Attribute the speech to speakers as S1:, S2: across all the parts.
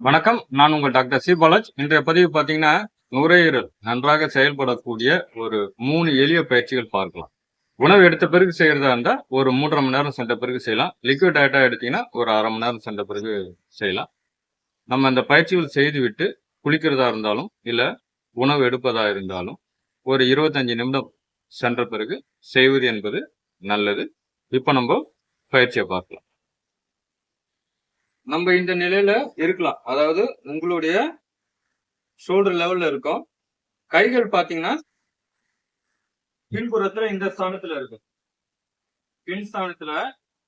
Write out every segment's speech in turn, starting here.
S1: வணக்கம். நான் உங்கள் டாக்டர் சி. பாலாஜ். இன்றைய பதிவு பார்த்தீங்கன்னா நுரையீரல் நன்றாக செயல்படக்கூடிய ஒரு மூணு எளிய பயிற்சிகள் பார்க்கலாம். உணவு எடுத்த பிறகு செய்யறதா இருந்தா ஒரு மூன்றரை மணி நேரம் சென்ற பிறகு செய்யலாம். லிக்விட் டயட்டா எடுத்தீங்கன்னா ஒரு அரை மணி நேரம் சென்ற பிறகு செய்யலாம். நம்ம அந்த பயிற்சிகள் செய்துவிட்டு குளிக்கிறதா இருந்தாலும் இல்ல உணவு எடுப்பதா இருந்தாலும் ஒரு இருபத்தஞ்சு நிமிடம் சென்ற பிறகு செய்வது என்பது நல்லது. இப்போ நம்ம பயிற்சியை பார்க்கலாம். நம்ம இந்த நிலையில இருக்கலாம். அதாவது உங்களுடைய ஷோல்டர் லெவல்ல இருக்கும். கைகள் பாத்தீங்கன்னா பின்புறத்துல இந்த ஸ்தானத்துல இருக்கும். பின் ஸ்தானத்துல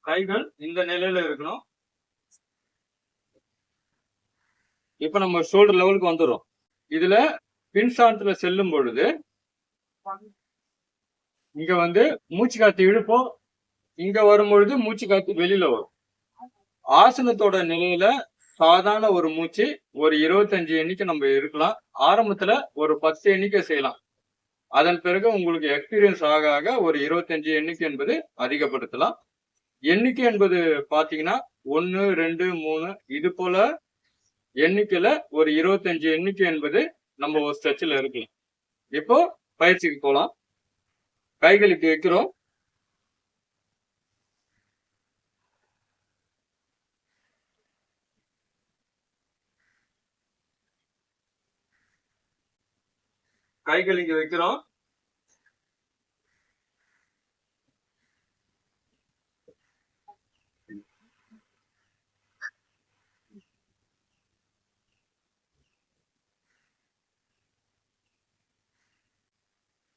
S1: கைகள் இந்த நிலையில இருக்கணும். இப்ப நம்ம ஷோல்டர் லெவலுக்கு வந்துடும் இதுல பின் ஸ்தானத்துல செல்லும் பொழுது இங்க வந்து மூச்சு காத்து இழுப்போம். இங்க வரும்பொழுது மூச்சு காத்து வெளியில வரும். ஆசனத்தோட நிலையில சாதாரண ஒரு மூச்சு ஒரு இருபத்தஞ்சு எண்ணிக்கை நம்ம இருக்கலாம். ஆரம்பத்துல ஒரு பத்து எண்ணிக்கை செய்யலாம். அதன் பிறகு உங்களுக்கு எக்ஸ்பீரியன்ஸ் ஆக ஆக ஒரு இருபத்தஞ்சு எண்ணிக்கை என்பது அதிகப்படுத்தலாம். எண்ணிக்கை என்பது பாத்தீங்கன்னா ஒன்னு ரெண்டு மூணு இது போல எண்ணிக்கையில ஒரு இருபத்தஞ்சு எண்ணிக்கை என்பது நம்ம ஒரு ஸ்ட்ரெச்சில் இருக்கலாம். இப்போ பயிற்சிக்கு போகலாம் கைகளுக்கு வைக்கிறோம். கைகள் இங்க வைக்கிறோம்.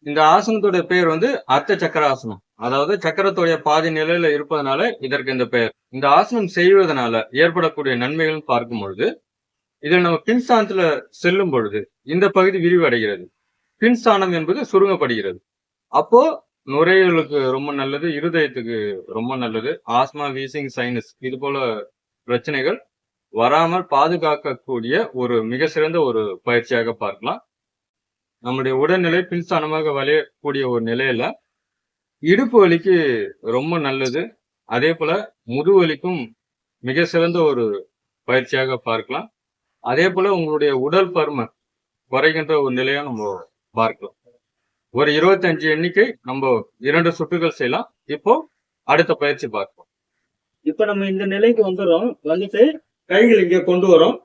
S1: இந்த ஆசனத்துடைய பெயர் வந்து அர்த்த சக்கர ஆசனம் அதாவது சக்கரத்துடைய பாதி நிலையில இருப்பதனால இதற்கு இந்த பெயர். இந்த ஆசனம் செய்வதனால ஏற்படக்கூடிய நன்மைகள் பார்க்கும் பொழுது இதில் நம்ம பின்சாந்தில செல்லும் பொழுது இந்த பகுதி விரிவடைகிறது. பின்ஸ்தானம் என்பது சுருங்கப்படுகிறது. அப்போ நுரையீரலுக்கு ரொம்ப நல்லது இருதயத்துக்கு ரொம்ப நல்லது ஆஸ்மா வீசிங் சைனஸ் இது போல பிரச்சனைகள் வராமல் பாதுகாக்கக்கூடிய ஒரு மிக சிறந்த ஒரு பயிற்சியாக பார்க்கலாம். நம்முடைய உடல்நிலை பின்ஸ்தானமாக வளையக்கூடிய ஒரு நிலையில இடுப்பு வலிக்கு ரொம்ப நல்லது அதே போல முதுவலிக்கும் மிக சிறந்த ஒரு பயிற்சியாக பார்க்கலாம். அதே போல உங்களுடைய உடல் பருமன் குறைகின்ற ஒரு நிலையை நம்ம பார்க்கலாம். ஒரு இருபத்தஞ்சு எண்ணிக்கை நம்ம இரண்டு சுட்டுகள் செய்யலாம். இப்போ அடுத்த பயிற்சி பார்ப்போம். இப்ப நம்ம இந்த நிலைக்கு வந்துடுறோம் வந்துட்டு கைகள் இங்க கொண்டு வரோம்.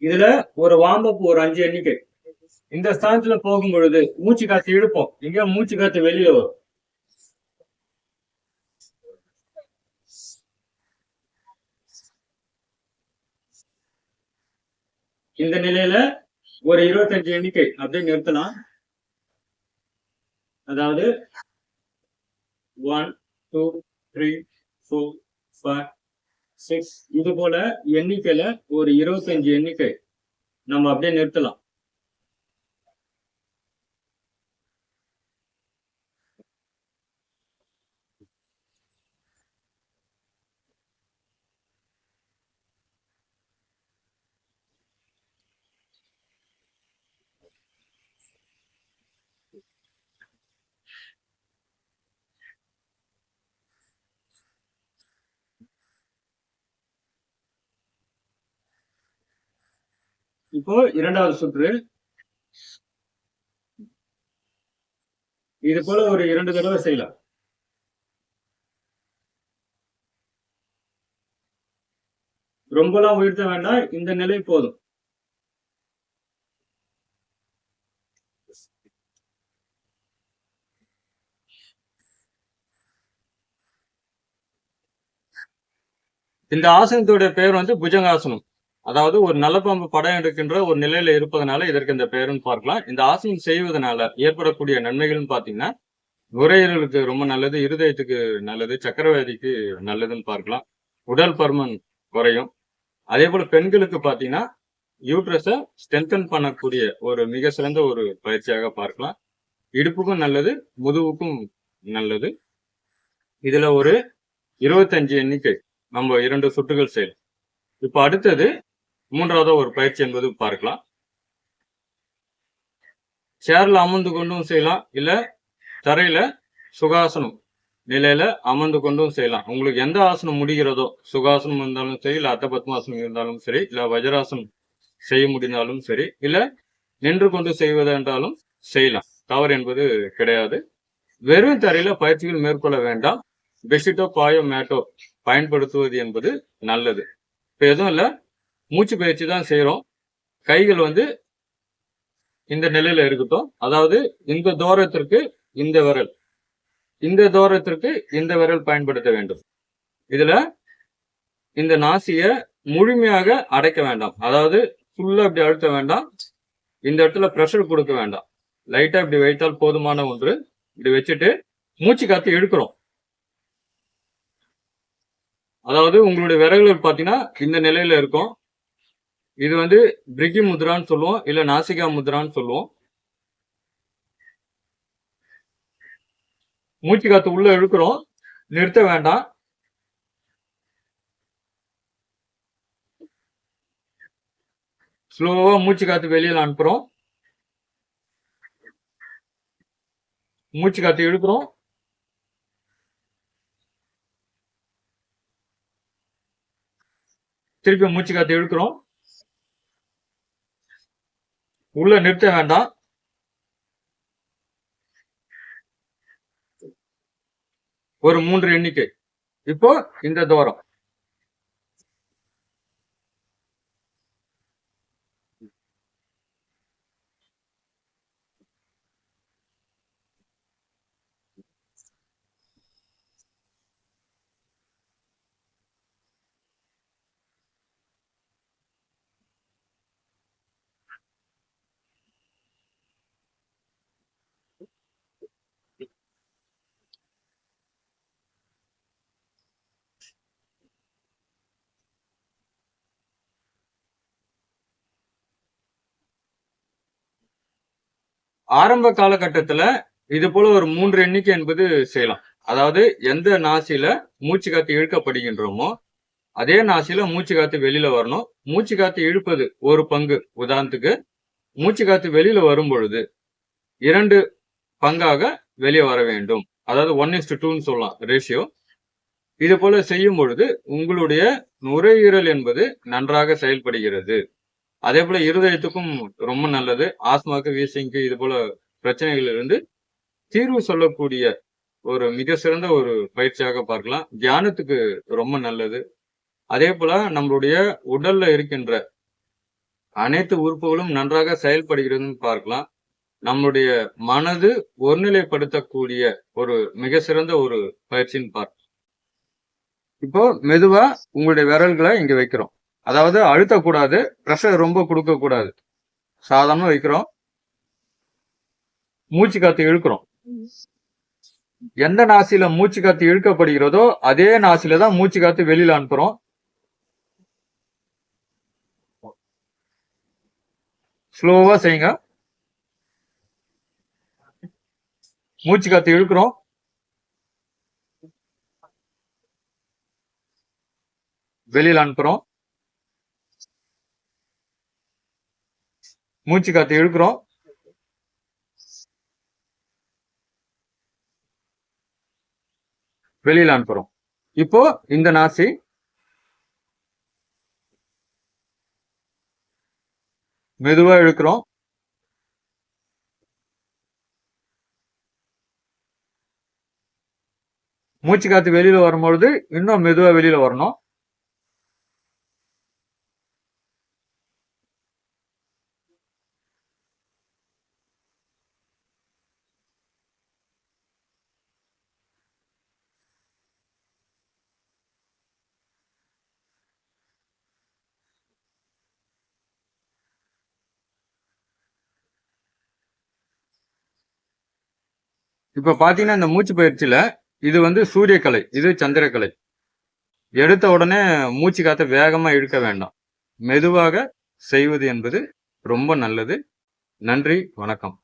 S1: இதுல ஒரு வாம்பப்பு ஒரு அஞ்சு எண்ணிக்கை. இந்த ஸ்தானத்துல போகும் பொழுது மூச்சு காத்து இழுப்போம். இங்க மூச்சு காத்து வெளியில வரும். இந்த நிலையில ஒரு இருபத்தஞ்சு எண்ணிக்கை அப்படியே நிறுத்தலாம். அதாவது one two three four five six இது போல எண்ணிக்கையில ஒரு இருபத்தஞ்சு எண்ணிக்கை நம்ம அப்படியே நிறுத்தலாம். இப்போ இரண்டாவது சுற்று. இது போல ஒரு இரண்டு தடவை செய்யலாம். ரொம்பலாம் உயர்த்த வேண்டாம். இந்த நிலை போதும். இந்த ஆசனத்துடைய பெயர் வந்து புஜங்காசனம். அதாவது ஒரு நல்ல பாம்பு படம் எடுக்கின்ற ஒரு நிலையில இருப்பதனால இதற்கு இந்த பெயருன்னு பார்க்கலாம். இந்த ஆசனம் செய்வதனால ஏற்படக்கூடிய நன்மைகள்னு பாத்தீங்கன்னா நுரையீரலுக்கு ரொம்ப நல்லது இருதயத்துக்கு நல்லது சக்கரவாதிக்கு நல்லதுன்னு பார்க்கலாம். உடல் பருமன் குறையும். அதே போல பெண்களுக்கு பாத்தீங்கன்னா யூட்ரஸை ஸ்ட்ரென்தன் பண்ணக்கூடிய ஒரு மிக சிறந்த ஒரு பயிற்சியாக பார்க்கலாம். இடுப்புக்கும் நல்லது முதுவுக்கும் நல்லது. இதுல ஒரு இருபத்தஞ்சு எண்ணிக்கை நம்ம இரண்டு சுட்டுகள் செயல். இப்போ அடுத்தது மூன்றாவது ஒரு பயிற்சி என்பது பார்க்கலாம். சேர்ல அமர்ந்து கொண்டும் செய்யலாம். இல்ல தரையில சுகாசனம் நிலையில அமர்ந்து கொண்டும் செய்யலாம். உங்களுக்கு எந்த ஆசனம் முடிகிறதோ சுகாசனம் இருந்தாலும் சரி இல்ல அத்த பத்மாசனம் இருந்தாலும் சரி இல்ல வஜராசனம் செய்ய முடிந்தாலும் சரி இல்ல நின்று கொண்டு செய்வதென்றாலும் செய்யலாம். தவறு என்பது கிடையாது. வெறும் தரையில பயிற்சிகள் மேற்கொள்ள வேண்டாம். பெட்ஷீட்டோ பாயோ மேட்டோ பயன்படுத்துவது என்பது நல்லது. இப்ப எதுவும் இல்ல. மூச்சு பயிற்சி தான் செய்கிறோம் கைகள் வந்து இந்த நிலையில இருக்கட்டும். அதாவது இந்த தூரத்திற்கு இந்த விரல். இந்த தூரத்திற்கு இந்த விரல் பயன்படுத்த வேண்டும். இதுல இந்த நாசிய முழுமையாக அடைக்க வேண்டாம். அதாவது ஃபுல்லா இப்படி அழுத்த வேண்டாம். இந்த இடத்துல ப்ரெஷர் கொடுக்க வேண்டாம். லைட்டா இப்படி வைத்தால் போதுமான ஒன்று. இப்படி வச்சுட்டு மூச்சு காத்து எடுக்கிறோம் அதாவது உங்களுடைய விரல்கள் பார்த்தீங்கன்னா இந்த நிலையில இருக்கும். இது வந்து பிரிகி முத்ரான்னு சொல்லுவோம் இல்ல நாசிகா முத்ரான்னு சொல்லுவோம். மூச்சு காத்து உள்ள இழுக்கிறோம். நிறுத்த வேண்டாம். ஸ்லோவா மூச்சு காத்து வெளியில அனுப்புறோம். மூச்சு காத்து இழுக்கிறோம். திருப்பி மூச்சு காத்து இழுக்கிறோம். உள்ள நிறுத்த வேண்டாம். ஒரு மூன்று எண்ணிக்கை. இப்போ இந்த தூரம் ஆரம்ப காலகட்டத்துல இது போல ஒரு மூன்று எண்ணிக்கை என்பது செய்யலாம். அதாவது எந்த நாசில மூச்சு காத்து இழுக்கப்படுகின்றோமோ அதே நாசில மூச்சு காத்து வெளியில வரணும். மூச்சு காத்து இழுப்பது ஒரு பங்கு. உதாரணத்துக்கு மூச்சு காத்து வெளியில வரும் பொழுது இரண்டு பங்காக வெளியே வர வேண்டும். அதாவது ஒன் இஸ்டு டூன்னு சொல்லலாம் ரேஷியோ இது போல செய்யும் பொழுது உங்களுடைய நுரையீரல் என்பது நன்றாக செயல்படுகிறது. அதே போல இருதயத்துக்கும் ரொம்ப நல்லது. ஆஸ்மாக்கு வீசிங்க்கு இது போல பிரச்சனைகள் இருந்து தீர்வு சொல்லக்கூடிய ஒரு மிக சிறந்த ஒரு பயிற்சியாக பார்க்கலாம். தியானத்துக்கு ரொம்ப நல்லது. அதே போல நம்மளுடைய உடல்ல இருக்கின்ற அனைத்து உறுப்புகளும் நன்றாக செயல்படுகிறதுன்னு பார்க்கலாம். நம்மளுடைய மனது ஒருநிலைப்படுத்தக்கூடிய ஒரு மிக சிறந்த ஒரு பயிற்சின்னு பார்க்கலாம். இப்போ மெதுவா உங்களுடைய விரல்களை இங்க வைக்கிறோம். அதாவது அழுத்தக்கூடாது ப்ரெஷர் ரொம்ப கொடுக்கக்கூடாது. சாதாரண வைக்கிறோம். மூச்சு காத்து இழுக்கிறோம். எந்த நாசில மூச்சு காத்து இழுக்கப்படுகிறதோ அதே நாசில தான் மூச்சு காத்து வெளியில அனுப்புறோம். ஸ்லோவா செய்யுங்க. மூச்சு காத்து இழுக்கிறோம். வெளியில அனுப்புறோம். மூச்சு காத்து இழுக்கிறோம். வெளியில அனுப்புறோம். இப்போ இந்த நாசி மெதுவா இழுக்கிறோம். மூச்சு காத்து வெளியில வரும்பொழுது இன்னும் மெதுவா வெளியில வரணும். இப்ப பாத்தீங்கன்னா இந்த மூச்சு பயிற்சியில இது வந்து சூரியக்கலை இது சந்திரக்கலை. எடுத்த உடனே மூச்சு காத்த வேகமா இழுக்க வேண்டாம். மெதுவாக செய்வது என்பது ரொம்ப நல்லது. நன்றி வணக்கம்.